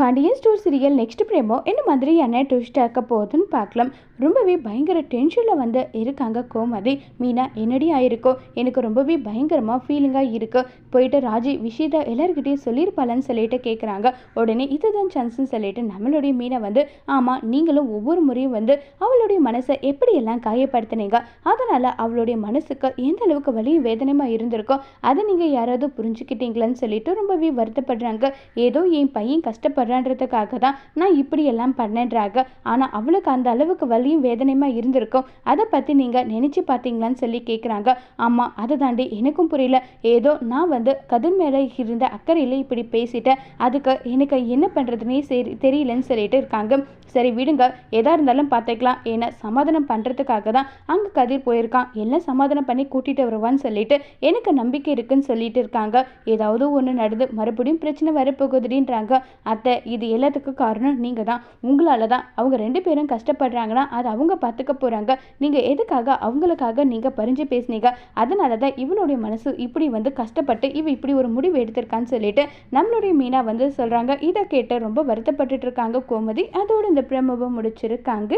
Pandian store serial next promo என்ன மாதிரியான twist ஆக்க போகுதுன்னு பார்க்கலாம். ரொம்பவே பயங்கர டென்ஷனில் வந்து இருக்காங்க கோமதி. மீனா என்னடி ஆயிருக்கோ? எனக்கு ரொம்பவே பயங்கரமாக ஃபீலிங்காக இருக்குது போயிட்டு ராஜி விஷயத்த எல்லாருக்கிட்டையும் சொல்லியிருப்பாளன்னு சொல்லிட்டு கேட்குறாங்க உடனே இதுதான் சான்ஸ்னு சொல்லிட்டு நம்மளுடைய மீனை வந்து ஆமாம் நீங்களும் ஒவ்வொரு முறையும் வந்து அவளுடைய மனசை எப்படியெல்லாம் காயப்படுத்தினீங்க? அதனால் அவளுடைய மனசுக்கு எந்த அளவுக்கு வலியும் வேதனையுமா இருந்திருக்கோ அதை நீங்கள் யாராவது புரிஞ்சுக்கிட்டீங்களான்னு சொல்லிட்டு ரொம்பவே வருத்தப்படுறாங்க. ஏதோ என் பையன் கஷ்டப்படுற வர்றான்றதுக்காக தான் நான் இப்படி எல்லாம் பண்ணேன்றாங்க ஆனால் அவளுக்கு அந்த அளவுக்கு வலியும் வேதனையுமா இருந்திருக்கும்? அதை பற்றி நீங்கள் நினச்சி பார்த்தீங்களான்னு சொல்லி கேட்குறாங்க ஆமாம் அதை தாண்டி எனக்கும் புரியல. ஏதோ நான் வந்து கதிர் மேலே இருந்த அக்கறையில் இப்படி பேசிட்டேன். அதுக்கு எனக்கு என்ன பண்ணுறதுனே சரி தெரியலன்னு சொல்லிட்டு இருக்காங்க. சரி விடுங்க. எதா இருந்தாலும் பார்த்துக்கலாம் ஏன்னா சமாதானம் பண்ணுறதுக்காக தான் அங்கே கதிர் போயிருக்கான். எல்லாம் சமாதானம் பண்ணி கூட்டிகிட்டு வருவான்னு சொல்லிட்டு எனக்கு நம்பிக்கை இருக்குன்னு சொல்லிட்டு இருக்காங்க. ஏதாவது ஒன்று நடந்து மறுபடியும் பிரச்சனை வரப்போகுதுன்றாங்க அத்தை இது எல்லாத்துக்கும் காரணம் நீங்கள் தான். உங்களால் தான். அவங்க ரெண்டு பேரும் கஷ்டப்படுறாங்கன்னா அது அவங்க பார்த்துக்க போகிறாங்க நீங்கள் எதுக்காக? அவங்களுக்காக நீங்கள் பறிஞ்சு பேசுனீங்க. அதனால தான் இவளுடைய மனசு இப்படி வந்து கஷ்டப்பட்டு இவ இப்படி ஒரு முடிவு எடுத்திருக்கான்னு சொல்லிட்டு நம்மளுடைய மீனா வந்து சொல்கிறாங்க இதை கேட்டு ரொம்ப வருத்தப்பட்டுட்டு இருக்காங்க கோமதி. அதோட இந்த பிரமவை முடிச்சிருக்காங்க.